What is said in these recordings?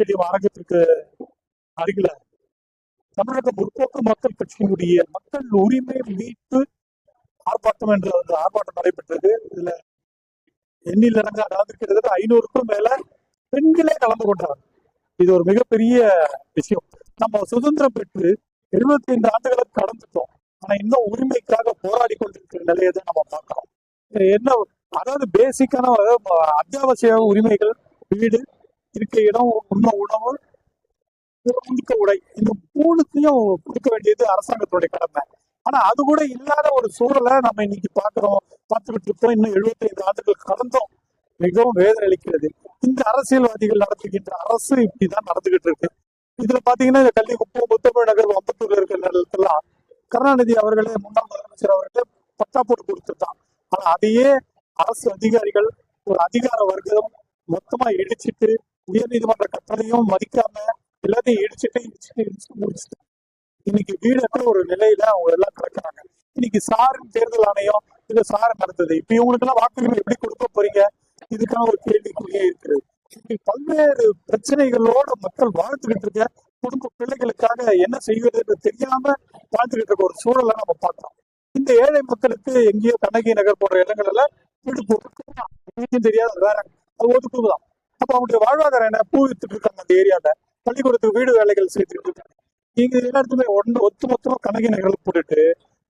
Stadium அரங்கத்திற்கு அருகில தமிழக முற்போக்கு மக்கள் கட்சியினுடைய மக்கள் உரிமை மீட்பு ஆர்ப்பாட்டம் என்ற ஒரு ஆர்ப்பாட்டம் நடைபெற்றது. இதுல எண்ணில் இறங்க அதாவது கிட்டத்தட்ட ஐநூறுக்கும் மேல பெண்களே கலந்து கொண்டார் இது ஒரு மிகப்பெரிய விஷயம். நம்ம சுதந்திரம் பெற்று 75 ஆண்டுகளை கடந்துட்டோம். ஆனா இன்னும் உரிமைக்காக போராடி கொண்டிருக்கிற நிலையை தான் நம்ம பார்க்கிறோம். என்ன அதாவது பேசிக்கான அத்தியாவசிய உரிமைகள் வீடு இருக்க இடம் உண்ண உணவு உடுக்க உடை. இந்த மூணுத்தையும் கொடுக்க வேண்டியது அரசாங்கத்துடைய கடமை. ஆனா அது கூட இல்லாத ஒரு சூழலை நம்ம இன்னைக்கு பாக்குறோம் பார்த்துக்கிட்டு இருக்கோம். இன்னும் 75 ஆண்டுகள் கடந்தோம் மிகவும் வேதனை அளிக்கிறது. இந்த அரசியல்வாதிகள் நடத்துகின்ற அரசு இப்படிதான் நடந்துகிட்டு இருக்கு. இதுல பாத்தீங்கன்னா இந்த கல்வி குப்பம் முத்தமிழ் நகர் அம்பத்தூர்ல இருக்கிற நிலத்தெல்லாம் கருணாநிதி அவர்களே முன்னாள் முதலமைச்சர் அவர்களே பட்டா போட்டு கொடுத்துட்டான் ஆனா அதையே அரசு அதிகாரிகள் ஒரு அதிகார வர்க்கம் மொத்தமா இடிச்சிட்டு உயர்நீதிமன்ற கட்டளையும் மதிக்காம எல்லாத்தையும் இடிச்சுட்டு இடிச்சுட்டு இடிச்சுட்டு முடிச்சுட்டு. இன்னைக்கு வீடற்ற ஒரு நிலையில அவங்க எல்லாம் கிடக்குறாங்க. இன்னைக்கு சாரின் தேர்தல் ஆணையம் இது சாரு நடந்தது இப்ப இவங்களுக்கு எல்லாம் வாக்குரிமை எப்படி கொடுக்க போறீங்க? இதுக்கான ஒரு கேள்விக்குறியே இருக்கிறது இப்படி பல்வேறு பிரச்சனைகளோட மக்கள் வாழ்த்துக்கிட்டு இருக்க குடும்ப பிள்ளைகளுக்காக என்ன செய்வதுன்னு தெரியாம வாழ்த்துக்கிட்டு இருக்க ஒரு சூழலை நம்ம பார்க்கலாம் இந்த ஏழை மக்களுக்கு எங்கேயோ கண்ணகி நகர் போன்ற இடங்கள்ல வீடு போட்டு தெரியாத வேற. அது ஒதுக்குதான் அப்ப அவங்களுடைய வாழ்வாதாரம் என்ன? பூ வித்துட்டு இருக்காங்க அந்த ஏரியால. பள்ளிக்கூடத்துக்கு வீடு வேலைகள் செய்துட்டு இருக்காங்க. இங்க எல்லாத்துமே ஒன்று ஒத்து மொத்தமா கண்ணகி நகர்கள் போட்டுட்டு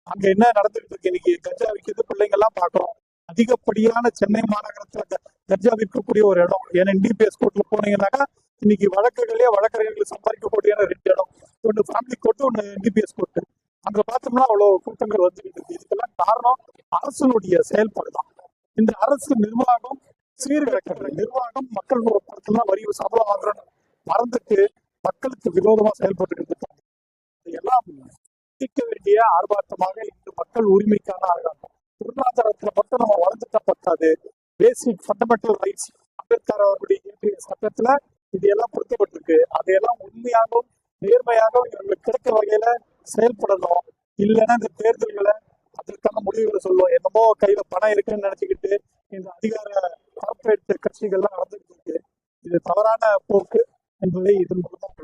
அங்க என்ன நடந்துட்டு இருக்கு? இன்னைக்கு கஜா விற்கிறது பிள்ளைங்க எல்லாம் பாக்குறோம் அதிகப்படியான சென்னை மாநகரத்துல க- கஜா விற்கக்கூடிய ஒரு இடம். ஏன்னா டிபிஎஸ் கோர்ட்ல போனீங்கன்னாக்கா இன்னைக்கு வழக்குகளே வழக்கறிஞர்கள் சம்பாதிக்கக்கூடிய ரெண்டு இடம். ஒன்று ஃபேமிலி கோர்ட்டு ஒன்று டிபிஎஸ் கோர்ட்டு அங்க பார்த்தோம்னா அவ்வளவு கூட்டங்கள் வந்துகிட்டு இருக்கு. இதுக்கெல்லாம் காரணம் அரசனுடைய செயல்பாடு தான் இந்த அரசு நிர்வாகம் சீர்கிழக்கிறது நிர்வாகம் மக்கள் படத்துலாம் வரி சம்பளம் வாங்குறோன்னு மறந்துட்டு மக்களுக்கு விரோதமா செயல்பட்டு இருந்துட்டாங்க. இதெல்லாம் தீர்க்க வேண்டிய ஆர்ப்பாட்டமாக இன்று மக்கள் உரிமைக்கான ஆர்ப்பாட்டம். பொருளாதாரத்துல மட்டும் நம்ம வளர்ந்துட்டா பத்தாது. பேசிக் ஃபண்டமெண்டல் ரைட்ஸ் அம்பேத்கர் அவருடைய இயற்றிய சட்டத்துல இதெல்லாம் கொடுக்கப்பட்டிருக்கு. அதையெல்லாம் உண்மையாகவும் நேர்மையாகவும் இவங்களுக்கு கிடைக்க வகையில செயல்படணும். இல்லைன்னா இந்த தேர்தல்களை அதற்கான முடிவுகளை சொல்லுவோம். என்னமோ கையில பணம் இருக்குன்னு நினைச்சுக்கிட்டு இந்த அதிகார கார்பரேட் கட்சிகள்லாம் நடந்துகிட்டு இருக்கு. இது தவறான போக்கு என்பதை இதன் மூலம்